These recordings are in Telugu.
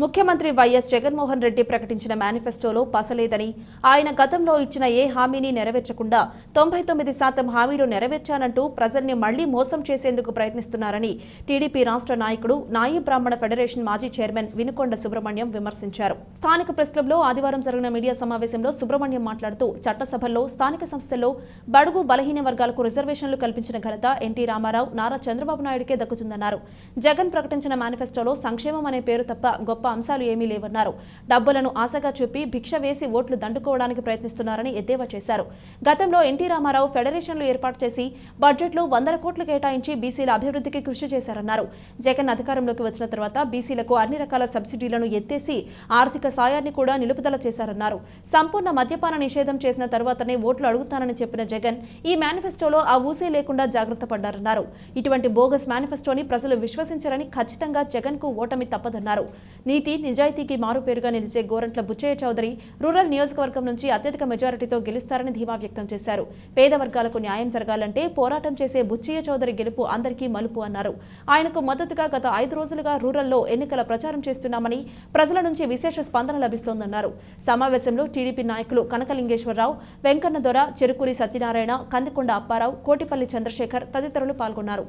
ముఖ్యమంత్రి వైఎస్ జగన్మోహన్ రెడ్డి ప్రకటించిన మేనిఫెస్టోలో పసలేదని ఆయన గతంలో ఇచ్చిన ఏ హామీని నెరవేర్చకుండా తొంభై తొమ్మిది శాతం హామీలు నెరవేర్చానంటూ ప్రజల్ని మళ్ళీ మోసం చేసేందుకు ప్రయత్నిస్తున్నారని టీడీపీ రాష్ట్ర నాయకుడు నాయి బ్రాహ్మణ ఫెడరేషన్ మాజీ చైర్మన్ వినుకొండ సుబ్రహ్మణ్యం విమర్శించారు. స్థానిక ప్రెస్ క్లబ్లో ఆదివారం జరిగిన మీడియా సమావేశంలో సుబ్రహ్మణ్యం మాట్లాడుతూ చట్టసభల్లో స్థానిక సంస్థల్లో బడుగు బలహీన వర్గాలకు రిజర్వేషన్లు కల్పించిన ఘనత ఎన్టీ రామారావు నారా చంద్రబాబు నాయుడుకే దక్కుతుందన్నారు. జగన్ ప్రకటించిన మేనిఫెస్టోలో సంక్షేమం అనే పేరు తప్ప గొప్ప అంశాలు ఏమీ లేవన్నారు. డబ్బులను ఆశగా చూపి భిక్ష వేసి ఓట్లు దండుకోవడానికి ప్రయత్నిస్తున్నారని ఎద్దేవా చేశారు. గతంలో ఎన్టీ రామారావు ఫెడరేషన్లు ఏర్పాటు చేసి బడ్జెట్లో వందల కోట్లు కేటాయించి బీసీల అభివృద్ధికి కృషి చేశారన్నారు. జగన్ అధికారంలోకి వచ్చిన తర్వాత బీసీలకు అన్ని రకాల సబ్సిడీలను ఎత్తేసి ఆర్థిక సాయాన్ని కూడా నిలుపుదల చేశారన్నారు. సంపూర్ణ మద్యపాన నిషేధం చేసిన తర్వాతనే ఓట్లు అడుగుతానని చెప్పిన జగన్ ఈ మేనిఫెస్టోలో ఆ ఊసే లేకుండా జాగ్రత్త పడ్డారన్నారు. ఇటువంటి బోగస్ మేనిఫెస్టోని ప్రజలు విశ్వసించారని ఖచ్చితంగా జగన్కు ఓటమి తప్పదన్నారు. నీతి నిజాయితీకి మారుపేరుగా నిలిచే గోరంట్ల బుచ్చయ్య చౌదరి రూరల్ నియోజకవర్గం నుంచి అత్యధిక మెజారిటీతో గెలుస్తారని ధీమా వ్యక్తం చేశారు. పేద వర్గాలకు న్యాయం జరగాలంటే పోరాటం చేసే బుచ్చయ్య చౌదరి గెలుపు అందరికీ మలుపు అన్నారు. ఆయనకు మద్దతుగా గత ఐదు రోజులుగా రూరల్లో ఎన్నికల ప్రచారం చేస్తున్నామని ప్రజల నుంచి విశేష స్పందన లభిస్తోందన్నారు. సమావేశంలో టీడీపీ నాయకులు కనకలింగేశ్వరరావు వెంకన్న దొర చెరుకూరి సత్యనారాయణ కందికొండ అప్పారావు కోటిపల్లి చంద్రశేఖర్ తదితరులు పాల్గొన్నారు.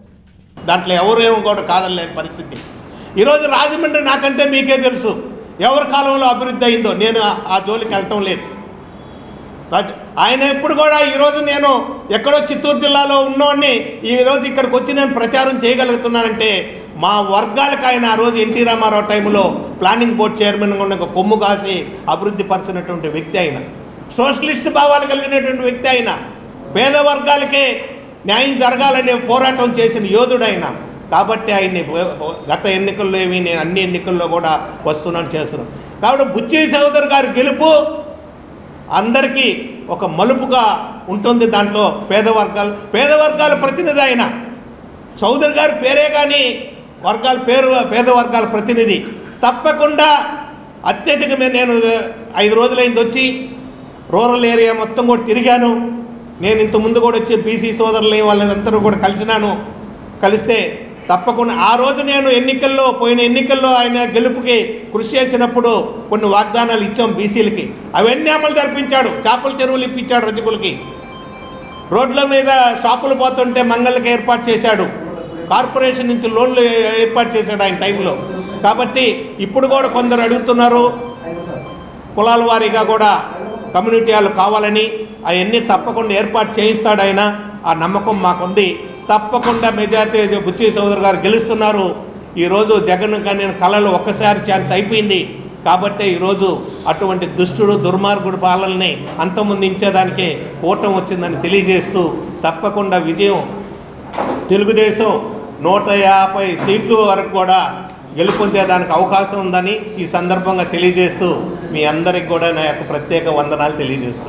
దాంట్లో ఎవరు ఏమి కూడా కాదనలేని పరిస్థితి. ఈరోజు రాజమండ్రి నాకంటే మీకే తెలుసు. ఎవరి కాలంలో అభివృద్ధి అయిందో నేను ఆ- జోలికి వెళ్ళటం లేదు. ఆయన ఎప్పుడు కూడా ఈరోజు నేను ఎక్కడో చిత్తూరు జిల్లాలో ఉన్నవాడిని ఈరోజు ఇక్కడికి వచ్చి నేను ప్రచారం చేయగలుగుతున్నానంటే మా వర్గాలకు ఆయన ఆ రోజు ఎన్టీ రామారావు టైంలో ప్లానింగ్ బోర్డ్ చైర్మన్గా ఉన్న ఒక కొమ్ము కాసి అభివృద్ధి పరిచినటువంటి వ్యక్తి ఆయన. సోషలిస్ట్ భావాలు కలిగినటువంటి వ్యక్తి ఆయన. పేద వర్గాలకే న్యాయం జరగాలనే పోరాటం చేసిన యోధుడు ఆయన. కాబట్టి ఆయన్ని గత ఎన్నికల్లో ఏమి నేను అన్ని ఎన్నికల్లో కూడా వస్తున్నాను చేస్తున్నాను. కాబట్టి బుచ్చి చౌదరి గారి గెలుపు అందరికీ ఒక మలుపుగా ఉంటుంది దాంట్లో పేద పేదవర్గాల ప్రతినిధి ఆయన. చౌదరి గారి పేరే కానీ వర్గాల పేరు పేదవర్గాల ప్రతినిధి. తప్పకుండా అత్యధికమే నేను ఐదు రోజులైంది వచ్చి రూరల్ ఏరియా మొత్తం కూడా తిరిగాను. నేను ఇంత ముందు కూడా వచ్చి బీసీ సోదరులు వాళ్ళందరూ కూడా కలిసినాను. కలిస్తే తప్పకుండా ఆ రోజు నేను ఎన్నికల్లో పోయిన ఎన్నికల్లో ఆయన గెలుపుకి కృషి చేసినప్పుడు కొన్ని వాగ్దానాలు ఇచ్చాం బీసీలకి. అవన్నీ అమలు జరిపించాడు. చేపల చెరువులు ఇప్పించాడు రజకులకి. రోడ్ల మీద షాపులు పోతుంటే మంగళకి ఏర్పాటు చేశాడు. కార్పొరేషన్ నుంచి లోన్లు ఏర్పాటు చేశాడు ఆయన టైంలో. కాబట్టి ఇప్పుడు కూడా కొందరు అడుగుతున్నారు కులాల వారీగా కూడా కమ్యూనిటీ వాళ్ళు కావాలని అవన్నీ తప్పకుండా ఏర్పాటు చేయిస్తాడు ఆయన. ఆ నమ్మకం మాకుంది. తప్పకుండా మెజార్టీ బుచ్చి చౌదరి గారు గెలుస్తున్నారు. ఈరోజు జగన్ కానీ కళలు ఒక్కసారి ఛాన్స్ అయిపోయింది. కాబట్టి ఈరోజు అటువంటి దుష్టుడు దుర్మార్గుడు పాలనని అంతమొందించేదానికే కూటం వచ్చిందని తెలియజేస్తూ తప్పకుండా విజయం తెలుగుదేశం నూట యాభై సీట్ల వరకు కూడా గెలుపొందేదానికి అవకాశం ఉందని ఈ సందర్భంగా తెలియజేస్తూ మీ అందరికి కూడా నా యొక్క ప్రత్యేక వందనాలు తెలియజేస్తాను